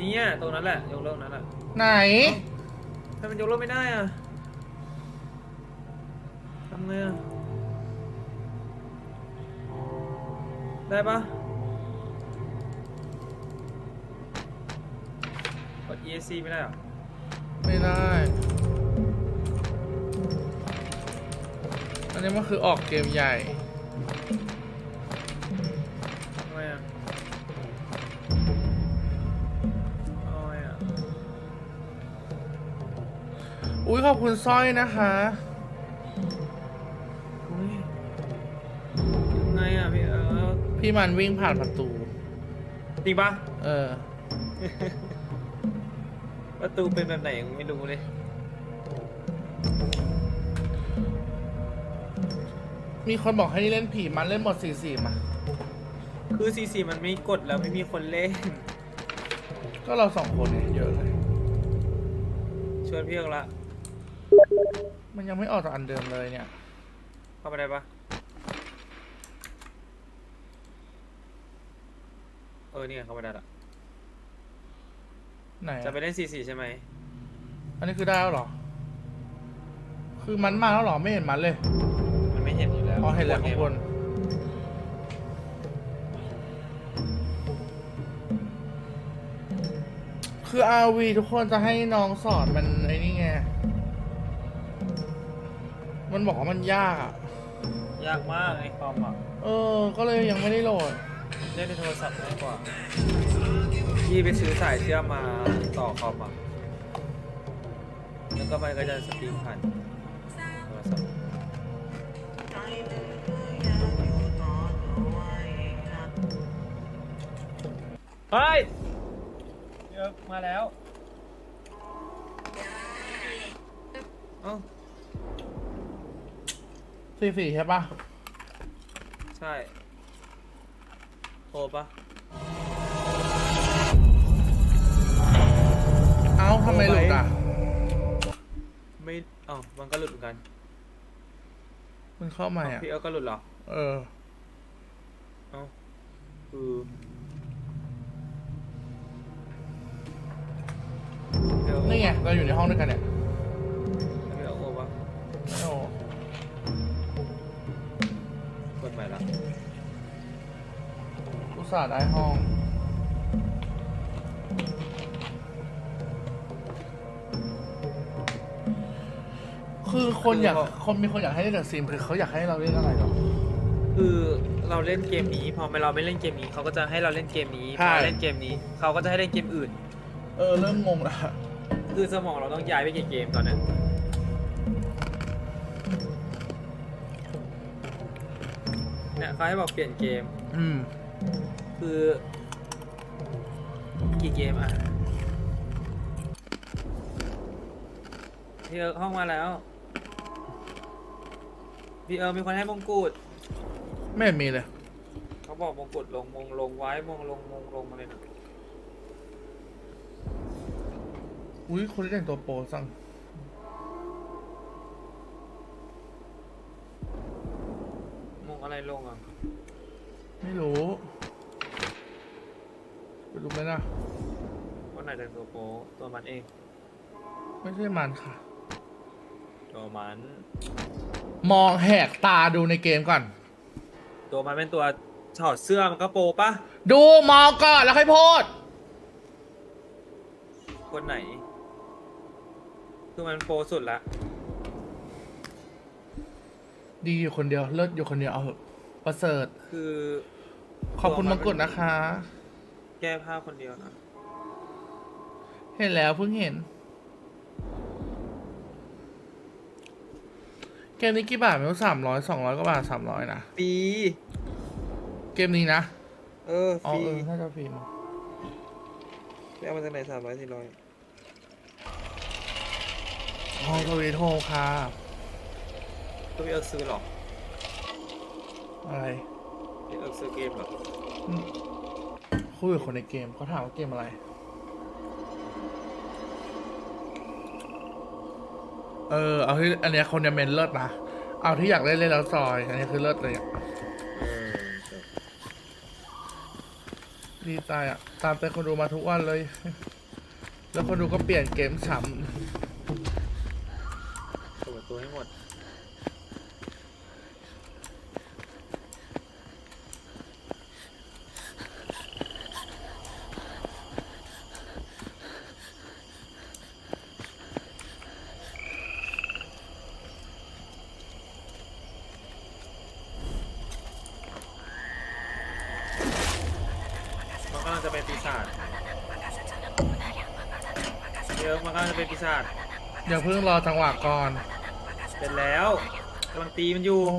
เนี่ยตรงนั้นแหละยกเลิกนั้นแหละไหนทำไมมันยกเลิกไม่ได้อะทำไงอะได้ปะกด ESC ไม่ได้เหรอไม่ได้ อันนี้มันคือออกเกมใหญ่ อุ้ยขอบคุณสร้อยนะคะอุ้ยไงอะพี่เออพี่มันวิ่งผ่านประตู จริงปะเออ ประตูเป็นแบบไหนยังไม่รู้เลย มีคนบอกให้เล่นผีมันเล่นหมดสี่สี่มา คือ CC มันไม่กดแล้วไม่มีคนเล่น ก็เราสองคนเนี่ยเยอะเลย ชวนพี่ออกละ มันยังไม่ออกจากอันเดิมเลยเนี่ย เข้าไปได้ปะเออเนี่ยเข้าไปได้ละไหนอะจะไปเล่น CC ใช่ไหม อันนี้คือได้แล้วเหรอ คือมันมาแล้วเหรอ ไม่เห็นมันเลย มันไม่เห็นอยู่แล้วอ๋อเห็นแล้วข้างบนคือ RV ทุกคนจะให้น้องสอนมันไอ้นี่ไง มันบอกว่ามันยากอะยากมากไอ้คอมอะเออ ก็เลยยังไม่ได้โหลด เล่นในโทรศัพท์ง่ายกว่าพี่ไปซื้อสายเชื่อมมาต่อคอมอะแล้วก็มันก็จะสตรีมผ่านโทรศัพท์เฮ้ยเยอะมาแล้ว เอ้า สี่สี่ใช่ปะใช่โทรปะเอ้าทำไมหลุดอะ ไม่เอ้ามันก็หลุดเหมือนกันมันเข้ามาอะ พี่เอิร์กก็หลุดเหรอเออ เอ้าคือนี่ไง เราอยู่ในห้องด้วยกันเนี่ย อุตส่าห์ได้ห้องคือคนอยากคนมีคนอยากให้เล่นเดอะซิมคือเขาอยากให้เราเล่นอะไรหรอ คือเราเล่นเกมนี้ พอเราไม่เล่นเกมนี้เขาก็จะให้เราเล่นเกมนี้ใช่พอเล่นเกมนี้เขาก็จะให้เล่นเกมอื่น เออเริ่มงงละคือสมองเราต้องย้ายไปกี่เกมตอนนั้นเนี่ยเขาให้บอกเปลี่ยนเกม อืม คือ กี่เกมอะพี่เอิร์กห้องมาแล้ว พี่เอิร์กมีคนให้มงกุฎไม่เห็นมีเลย เขาบอกมงกุฎลงมงลงไว้มงลงมงลงมาเลยนะอุ้ยคนที่แต่งตัวโปสั่งมงอะไรลงอะ ไม่รู้ ไปรู้ไหมนะคนไหนแต่งตัวโป๊ตัวมันเอง ไม่ใช่มันค่ะ ตัวมัน มองแหกตาดูในเกมก่อน ตัวมันเป็นตัวถอดเสื้อมันก็โปปะดูมองก่อนแล้วค่อยพูดคนไหน คือมันโปสุดละ ดีอยู่คนเดียวเลิศอยู่คนเดียวเอาเถอะประเสริฐ คือขอบคุณมงกุฎนะคะ แก้ผ้าคนเดียวนะเห็นแล้วเพิ่งเห็น เกมนี้กี่บาทไม่รู้สามร้อยสองร้อยกว่าบาทสามร้อยนะ ฟรีเกมนี้นะ เออ อ๋อฟรีเออน่าจะฟรีมั้งไปเอามาจากไหนสามร้อยสี่ร้อยอ๋อทวีโทค่ะ ตัวพี่เอิร์กซื้อหรออะไรพี่เอิร์กซื้อเกมเหรออืม คุยกับคนในเกมเขาถามว่าเกมอะไร เออ เอาที่อันเนี้ยคนเนี้ยเมนเลิศนะ เอาที่อยากเล่นเล่นแล้วซอย อันนี้คือเลิศเลยอะเออจบดีใจอะตามใจคนดูมาทุกวันเลย แล้วคนดูก็เปลี่ยนเกมฉ่ำปิดประตัวให้หมด มันกำลังจะเป็นปีศาจเดี๋ยว มันกำลังจะเป็นปีศาจำอย่าเพิ่งรอจังหวะก่อนเป็นแล้วกำลังตีมันอยู่โอ้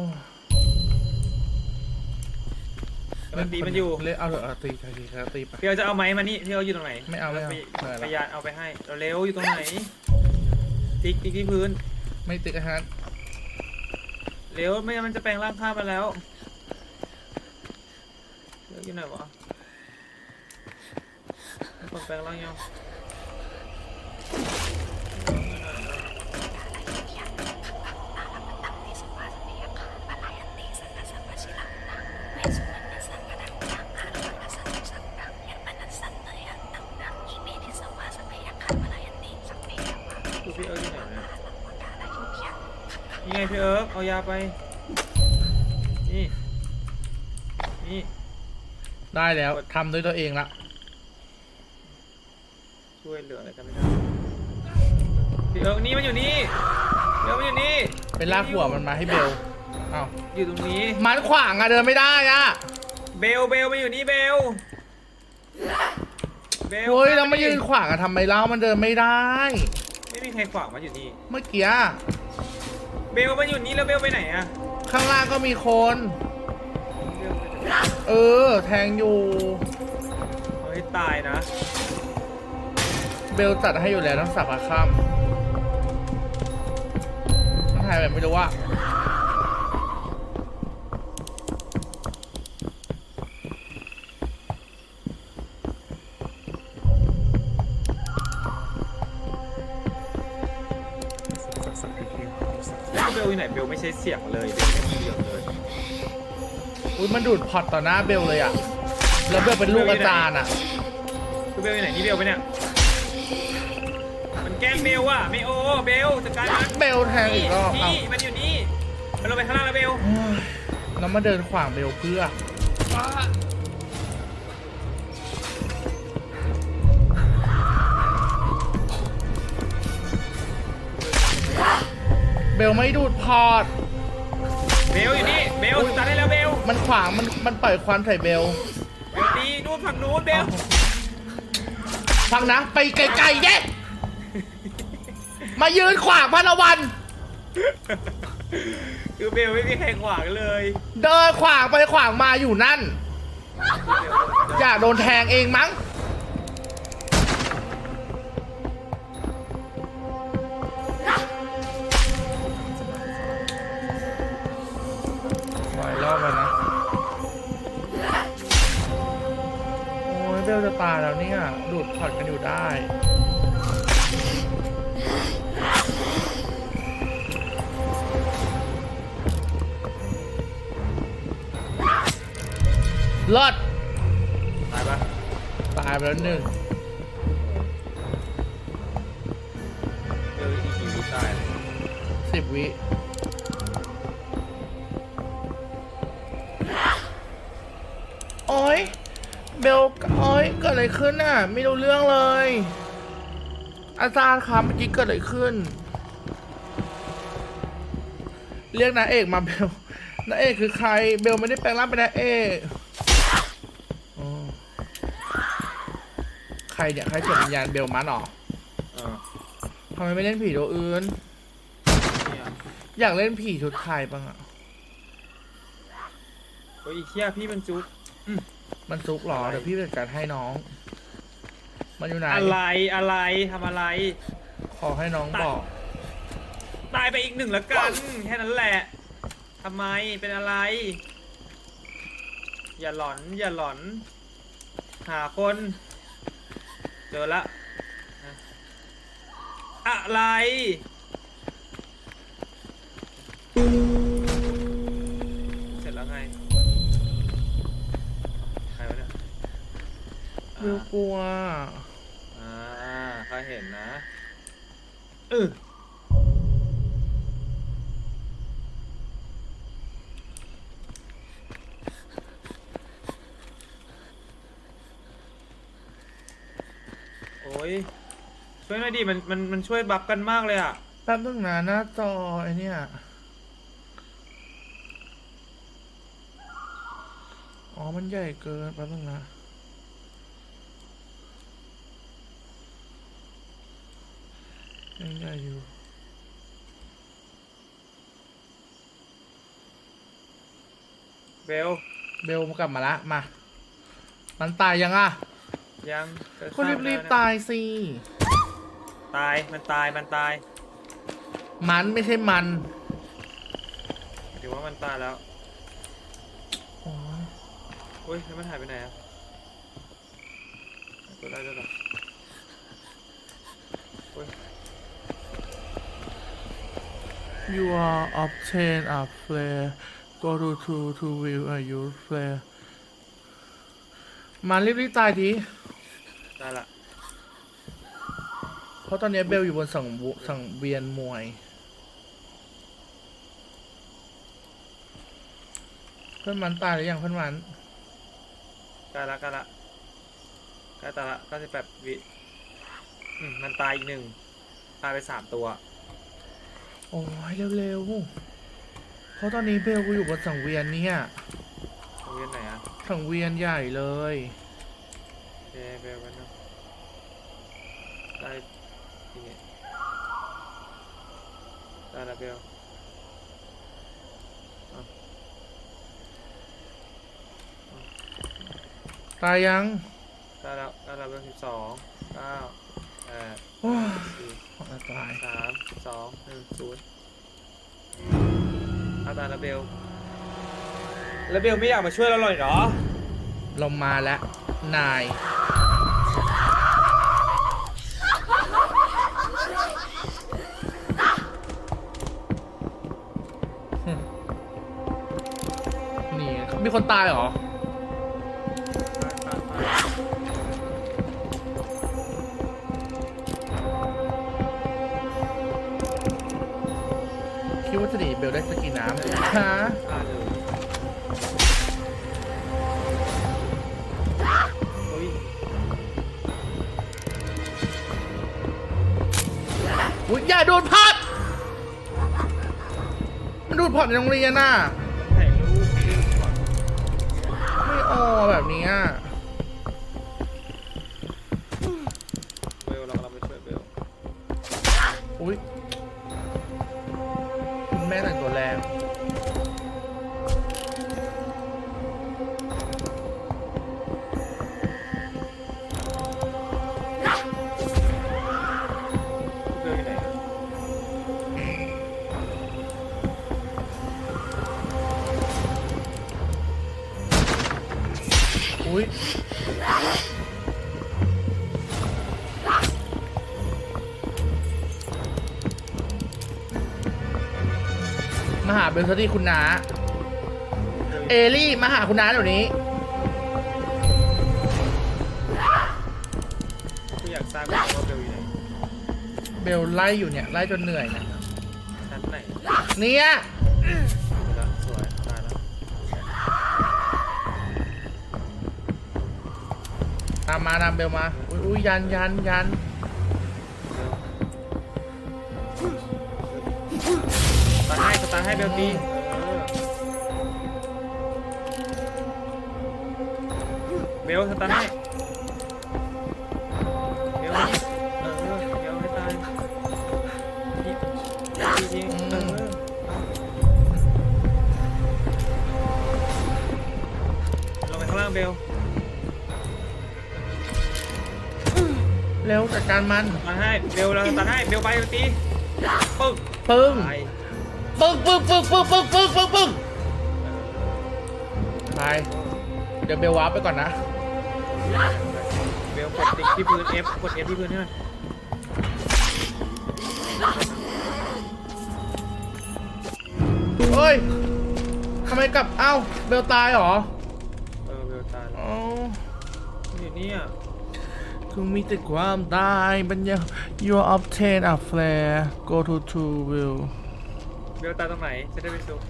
กำลังตีมันอยู่เล่นเอาเถอะเอาตีตีตีตีตีไป พี่เอาจะเอาไม้มานี่พี่เอาอยู่ตรงไหนไม่เอาไม่เอาปเหนื่อยละ พยานเอาไปให้เร็วๆอยู่ตรงไหนติ๊กติ๊กที่พื้น ไม่ติดฮะเร็วไม่งั้นมันจะแปลงร่างข้ามมาแล้วเร็วอยู่ไหนวะมีคนแปลงร่างยัง คือพี่เอิร์กอยู่ไหนเนี่ยนี่ไงพี่ เอิร์กเอายาไป นี่ นี่ ได้แล้วทำด้วยตัวเองละ ช่วยเหลืออะไรกันไม่ได้พี่เอิร์กนี่มันอยู่นี่เดี๋ยวมันอยู่นี่ไปลากหัวมันมาให้เบลเอ้าอยู่ตรงนี้ มันขวางอะเดินไม่ได้อะเบลเบลมันอยู่นี่เบลเบลเฮ้ยเรามายืนขวางอะทำไมเล่ามันเดินไม่ได้ ไม่มีใครขวางมันอยู่นี่ เมื่อกี้ เบลมันอยู่นี่แล้วเบลไปไหนอะข้างล่างก็มีคนเบลไปไหนเออ แทงอยู่เอาให้ตายนะ เบลจัดให้อยู่แล้วทั้งสับกับข้ามต้องถ่ายแบบไม่รู้ว่า ลอยู่ไหนเบลไม่ใช่เสียงเลยเบลไม่มีเสียงเลยอุ้ยมันดูดพอตต่อหน้าเบลเลยอะแล้วเบลเป็นลูกอาจารย์อะคือเบลอยู่ไหนนี่เบลไปะเนี่ย มันแกล้งเบลว่ะไม่โอเบลจัดการมันเบลแทงอีกรอบเอ้านี่มันอยู่นี่มันลงไปข้างล่างแล้วเบลเฮ้ยแล้วมาเดินขวางเบลเพื่อ บลไม่ดูดพอร์ตเบลอยู่นี่เบลจัดการได้แล้วเบลมันขวางมันมันปล่อยควันใส่เบลเบลตีนู่นฝั่งนู้นเบลฟังนะ ไปไกลๆเด็มายืนขวางพระวัน คือเบลไม่มีใครขวางเลย เดินขวางไปขวางมาอยู่นั่น อยากโดนแทงเองมั้ง อบแล้วนะ โอ้ยเบลจะตายแล้วเนี่ย ดูดพอดกันอยู่ได้เลิศตายปะตายไปแล้วหนึ่งเบลอีกกี่วิตายเลยสิบวิ ดอะไรขึ้นน่ะ ไม่รู้เรื่องเลย อาจารย์ครับเมื่อกี้เกิดอะไรขึ้น เรียกนาเอกมาเบลนาเอกคือใคร เบลไม่ได้แปลงร่างเป็นนาเอกอ๋อใครเนี่ยใครเสียวิญญาณเบลมันเหรอเออทำไมไม่เล่นผีตัวอื่นเนี่ยอยากเล่นผีชุดไทยบ้างอะโอ้ยอีเคียพี่มันจุก มันซุกเหรออะไรเดี๋ยวพี่จัดการให้น้อง มันอยู่ไหนอะไรอะไรทำอะไร ขอให้น้องบอก ตายไปอีกหนึ่งแล้วกัน แค่นั้นแหละทำไมเป็นอะไร อย่าหลอนอย่าหลอน หาคน เจอละนะอะไร วไงใครวะเนี่ยเบลกลัว อ่าข้าเห็นนะเออโอ้ยช่วยหน่อยดิมันมันมันช่วยบัฟกันมากเลยอะ แป๊บนึงนะหน้าจอไอเนี่ยอ๋อ มันใหญ่เกินแป๊บนึงนะ ยังใหญ่อยู่เบลเบลมากลับมาละมา มันตายยังอะยังเกิดก็ข้ามรีบแล้วๆเนี่ยตายสิตายมันตายมันตายมันไม่ใช่มันถือว่ามันตายแล้วโอ้ยอุ้ยแล้วมันหายไปไหนอะตัวได้ด้วยเหรออุ้ย You are obtain a flare go to to to view a use flare มันรีบๆตายทีได้ละ เพราะตอนนี้เบลอยู่บนสังวสังเวียนมวย เพื่อนมันตายหรือยังเพื่อนมันใกล้ละใกล้ละใกล้ตายละเก้าสิบแปดวิอืมมันตายอีกหนึ่ง ตายไปสามตัว โอ้ยเร็วๆ เพราะตอนนี้เบลกูอยู่บนสังเวียนเนี่ย โรงเรียนไหนอะสังเวียนใหญ่เลยเบลเบลกันนะได้ทีนี้ได้ละเบลตายยังได้แล้วได้ละเบลสิบสองเก้า แปดโอ้ยสี่ตายสามสองหนึ่งศูนย์เอาตายละเบลแล้วเบลไม่อยากมาช่วยเราเลยเหรอ เรามาแล้ว นาย นี่ มีคนตายเหรอ เบลได้สกกีน้ำฮะฆ่าเลยเฮ้ยอุ๊ยอย่าโดนพัด มันดูดพอร์ตในโรงเรียนน่ะ ไม่ออแบบนี้อะ มาหาเบลซดีคุณน้าเอลี่มาหาคุณน้าเดี๋ยวนี้กูอยากทราบว่าเบลอยู่ไหนเบลไล่อยู่เนี่ยไล่จนเหนื่อยเนี่ยชั้นไหนเนี่ยเดี๋ยวละสวยตายแล้วตามมาตามเบลมา อุ๊ยอุ๊ยยันยันยัน ให้ตายให้เบลตีเออเบลสตาร์ทให้เบลนี่เออเบลเบลให้ตายยิงยิงยิงเออลงไปข้างล่างเบลเร็วจัดการมันตัดให้เบลเราตัดให้เบลไปเบลตีปึ๊กปึ้งตาย ปึ้งปึ้งปึ้งปึ้งปึ้งปึ้งปึ้งปึ้งไปเดี๋ยวเบลวาร์ปไปก่อนนะ เบลกดติ๊กที่พื้น F กด F ที่พื้นให้มันเฮ้ยทำไมกลับ เอ้า เบลตายเหรอเออเบลตายแล้วเอ้านี่เนี่ยถึงมีแต่ความตายบัญญา you obtain a flare go to two will เบลตายตรงไหนจะได้ไปซุก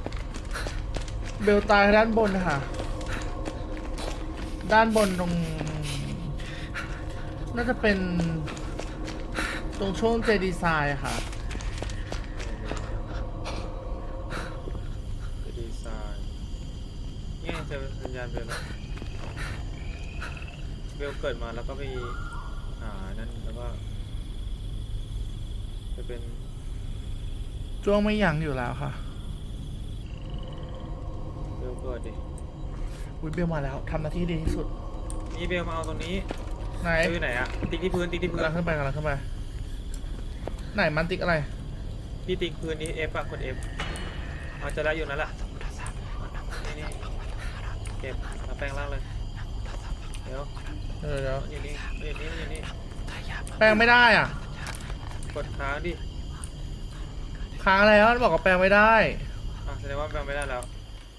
เบลตายด้านบนค่ะ ด้านบนตรง น่าจะเป็น ตรงช่วงเจดีไซน์ค่ะ ดีไซน์เนี่ยเจอสัญญาณเบลแล้วเบลเกิดมาแล้วก็ไปหานั่นแล้วก็จะเป็น จ้วงไม่ยั้งอยู่แล้วค่ะเบลเกิดดิวิเบลมาแล้วทำหน้าที่ดีที่สุดนี่เบลมาเอาตรงนี้ไหนเบลอยู่ไหนอะติ๊กที่พื้นติ๊กที่พื้นกำลังขึ้นไปกำลังขึ้นไป ไหนมันติ๊กอะไรพี่ติ๊กพื้นนี่ F อะกด F เอาจะได้อยู่นั่นแหละนี่นี่เก็บเอาแปลงล่างเลยเดี๋ยวเออเดี๋ยวอยู่นี่อยู่นี่อยู่นี่แปลงไม่ได้อะ กดค้างดิ ค้างแล้วมันบอกว่าแปลงไม่ได้ อะแสดงว่าแปลงไม่ได้แล้ว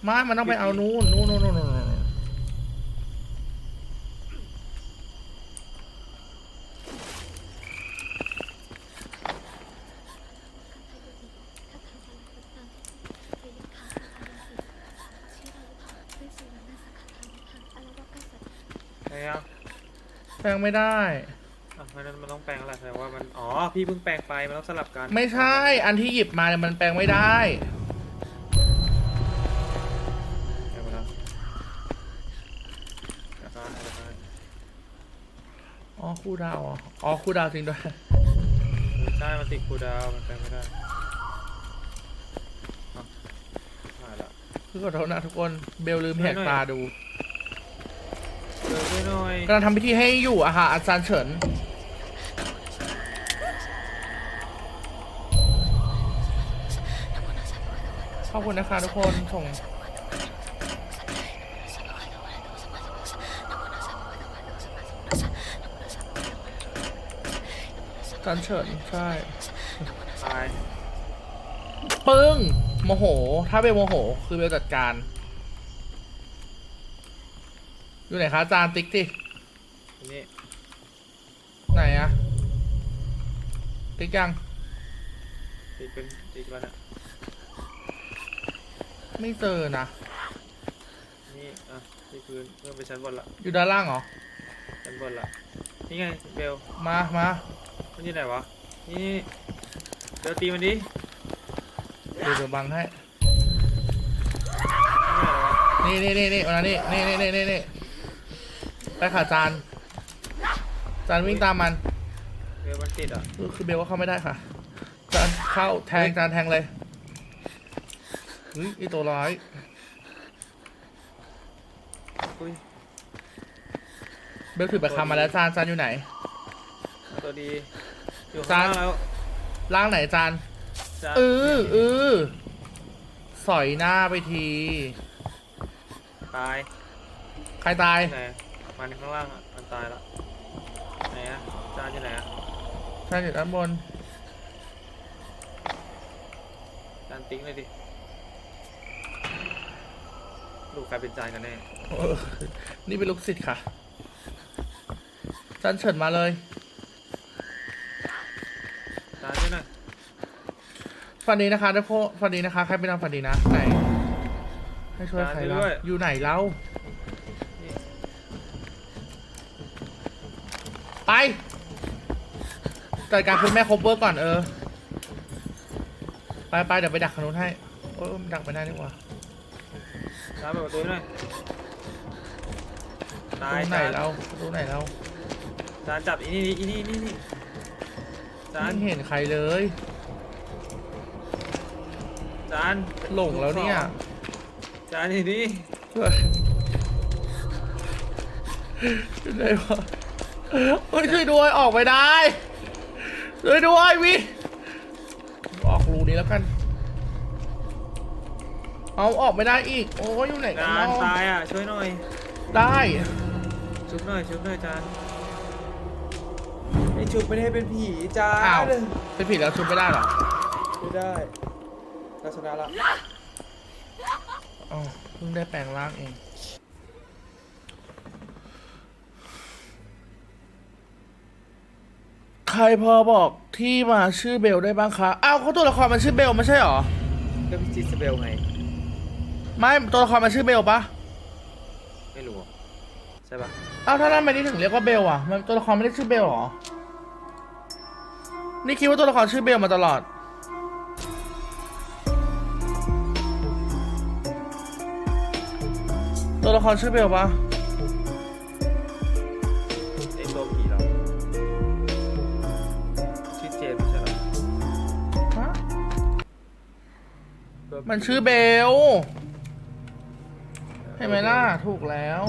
ไม่มันต้องไปเอานู่นนู่นนู่นนู่นนู่นใช่ยังแปลงไม่ได้อะ เพราะฉะนั้นมันต้องแปลงอะไรแสดงว่ามันอ๋อพี่เพิ่งแปลงไปมันต้องสลับกันไม่ใช่ อันที่หยิบมาเนี่ยมันแปลงไม่ได้ แปลงไปแล้วแล้วก็แล้วก็อ๋อคู่ดาวอ๋ออ๋อคู่ดาวจริงด้วย ใช่มันติดคูลดาวน์มันแปลงไม่ได้อะหายละ คือขอโทษนะทุกคนเบลลืมแหกตาดูเจอด้วยหน่อยกำลังทำพิธีให้อยู่อะค่ะอาจารย์เฉิน ขอบคุณนะคะทุกคนส่งอาจารย์เฉินใช่ตายปึ้งโมโห ถ้าเบลโมโห คือเบลจัดการ อยู่ไหนคะอาจารย์ติ๊กดิทีนี้ไหนอะติ๊กยังติดเป็นติดแล้วเนี่ย ไม่เจอนะ นี่อะที่พื้นเพิ่มไปชั้นบนละอยู่ด้านล่างเหรอ ชั้นบนละนี่ไงเบลมามามันอยู่ไหนวะนี่นี่เบลตีมันดิเดี๋ยวเดี๋ยวบังให้ นี่ไหนวะนี่นี่นี่นี่มานี่นี่นี่นี่นี่นี่ไปค่ะจานจานวิ่งตามมัน เบลมันติดอะ คือคือเบลว่าเข้าไม่ได้ค่ะ จานเข้าแทงจานแทงเลย เฮ้ยไอตัวร้ายอุ้ยเบลถือไปคำมาแล้วจานจานอยู่ไหนเอาตัวดี อยู่จาข้านงล่างแล้วล่างไหนจานจานเออเออสอยหน้าไปที ตายใครตาย ไหนมันข้างล่างอะ มันตายละไหนอะจานอยู่ไหนอะจานอยู่ด้านบน จานติ้งเลยดิ ลูกใครเป็นจานกันแน่เออนี่เป็นลูกศิษย์ค่ะจันเฉินมาเลยจานด้วยหน่อยฝันดีนะคะทุกคนฝันดีนะคะ ใครเป็นนางฝันดีนะ ไหน ให้ช่วยใครล่ะอยู่ไหนเล่านี่ไป จัดการคุณแม่ครบเวอร์ก่อนเออ ไปไปเดี๋ยวไปดักขนุนให้ โอ้ยมันดักไม่ได้นี่หว่า จานเปิดประตูให้หน่อยตตายรงไหนจานเราตรงไหนเราจานจับอีนี่อีนี่นี่นี่จานไม่เห็นใครเลย จานหลงแล้วเนี่ย จานนี่นี่เฮ้ยอยู่ไหนวะเฮ้ยช่วยด้วยออกไปได้ช่วยด้วยวิออกรูนี้แล้วกัน เอาออกไม่ได้อีก โอ้ยอยู่ไหนกันจานเนาะตายอะช่วยหน่อยได้ชุบหน่อยชุบหน่อยจานไอชุบไม่ได้เป็นผีจาอ้าวนเป็นผิดแล้วชุบไม่ได้เหรอไม่ได้ลักษณะละอ๋อเพิ่งได้แปลงร่างเองใครพอบอกที่มาชื่อเบลได้บ้างคะ อ้าวเขาตัวละครมันชื่อเบลไม่ใช่หรอ ก็พี่จิสเบลไง ไม่ตัวละครมันชื่อเบลปะไม่รู้อะใช่ปะอ้าวถ้าทำไมนี่ถึงเรียกว่าเบลอะ มันตัวละครไม่ได้ชื่อเบลหรอ นี่คิดว่าตัวละครชื่อเบลมาตลอด ตัวละครชื่อเบลปะไอตัวผีเราชื่อเจมส์ไม่ใช่เหรอฮะตัวผีมันชื่อเบลเห็นไหมล่ะ ถูกแล้ว